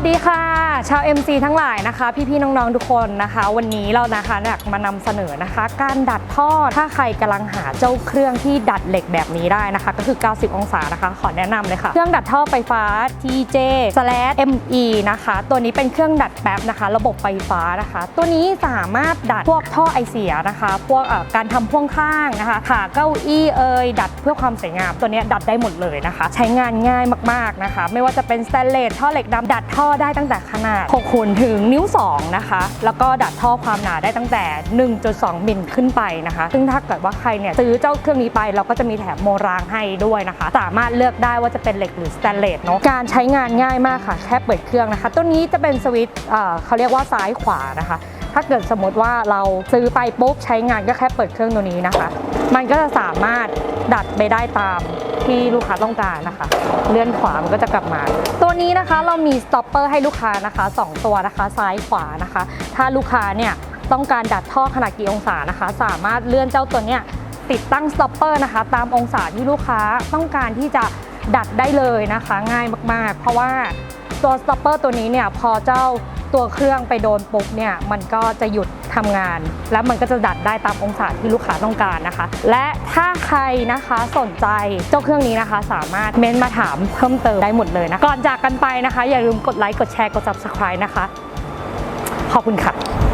วัสดีค่ะ ชาว MC ทั้งหลายนะคะ พี่ๆน้องๆทุกคนนะคะ วันนี้เรานะคะอยากมานำเสนอนะคะ การดัดท่อถ้าใครกำลังหาเจ้าเครื่องที่ดัดเหล็กแบบนี้ได้นะคะ ก็คือ 90 องศานะคะ ขอแนะนำเลยค่ะ เครื่องดัดท่อไฟฟ้า TJ ME นะคะ ตัวนี้เป็นเครื่องดัดแป๊บนะคะ ระบบไฟฟ้านะคะ ตัวนี้สามารถดัดพวกท่อไอเสียนะคะพวกการทำพ่วงข้างนะคะขาเก้าอี้เอ่ยดัดเพื่อความสวยงามตัวนี้ดัดได้หมดเลยนะคะ ใช้งานง่ายมากๆนะคะ ไม่ว่าจะเป็นสแตนเลสท่อเหล็กดำดัดท่อได้ตั้งแต่ขนาด 6คูณถึงนิ้ว 2 นะคะ แล้วก็ดัดท่อความหนาได้ตั้งแต่ 1.2 มิลขึ้นไปนะคะ ซึ่งถ้าเกิดว่าใครเนี่ยซื้อเจ้าเครื่องนี้ไปเราก็จะมีแถมโมรางให้ด้วยนะคะ สามารถเลือกได้ว่าจะเป็นเหล็กหรือสแตนเลสเนาะ การใช้งานง่ายมากค่ะ แค่เปิดเครื่องนะคะ ตัวนี้จะเป็นสวิตช์เอ่อเขาเรียกว่าซ้ายขวานะคะ ถ้าเกิดสมมติว่าเราซื้อไปปุ๊บใช้งานก็แค่เปิดเครื่องตัวนี้นะคะ มันก็จะสามารถดัดไปได้ตามที่ลูกค้าต้องการนะคะ เลื่อนขวามันก็จะกลับมา ตัวนี้นะคะเรามีสต็อปเปอร์ให้ลูกค้านะคะ 2 ตัวนะคะซ้ายขวานะคะ ถ้าลูกค้าเนี่ยต้องการดัดท่อขนาดกี่องศานะคะ สามารถเลื่อนเจ้าตัวเนี้ยติดตั้งสต็อปเปอร์นะคะ ตามองศาที่ลูกค้าต้องการที่จะดัดได้เลยนะคะ ง่ายมากๆ เพราะว่าตัวสต็อปเปอร์ตัวนี้เนี่ยพอเจ้า ตัวเครื่องไปโดนปุ๊บเนี่ยมันก็จะหยุดทำงาน แล้วมันก็จะดัดได้ตามองศาที่ลูกค้าต้องการนะคะ และถ้าใครนะคะสนใจเจ้าเครื่องนี้นะคะ สามารถเม้นต์มาถามเพิ่มเติมได้หมดเลยนะก่อนจากกันไปนะคะ อย่าลืมกดไลค์กดแชร์กด subscribe นะคะ ขอบคุณค่ะ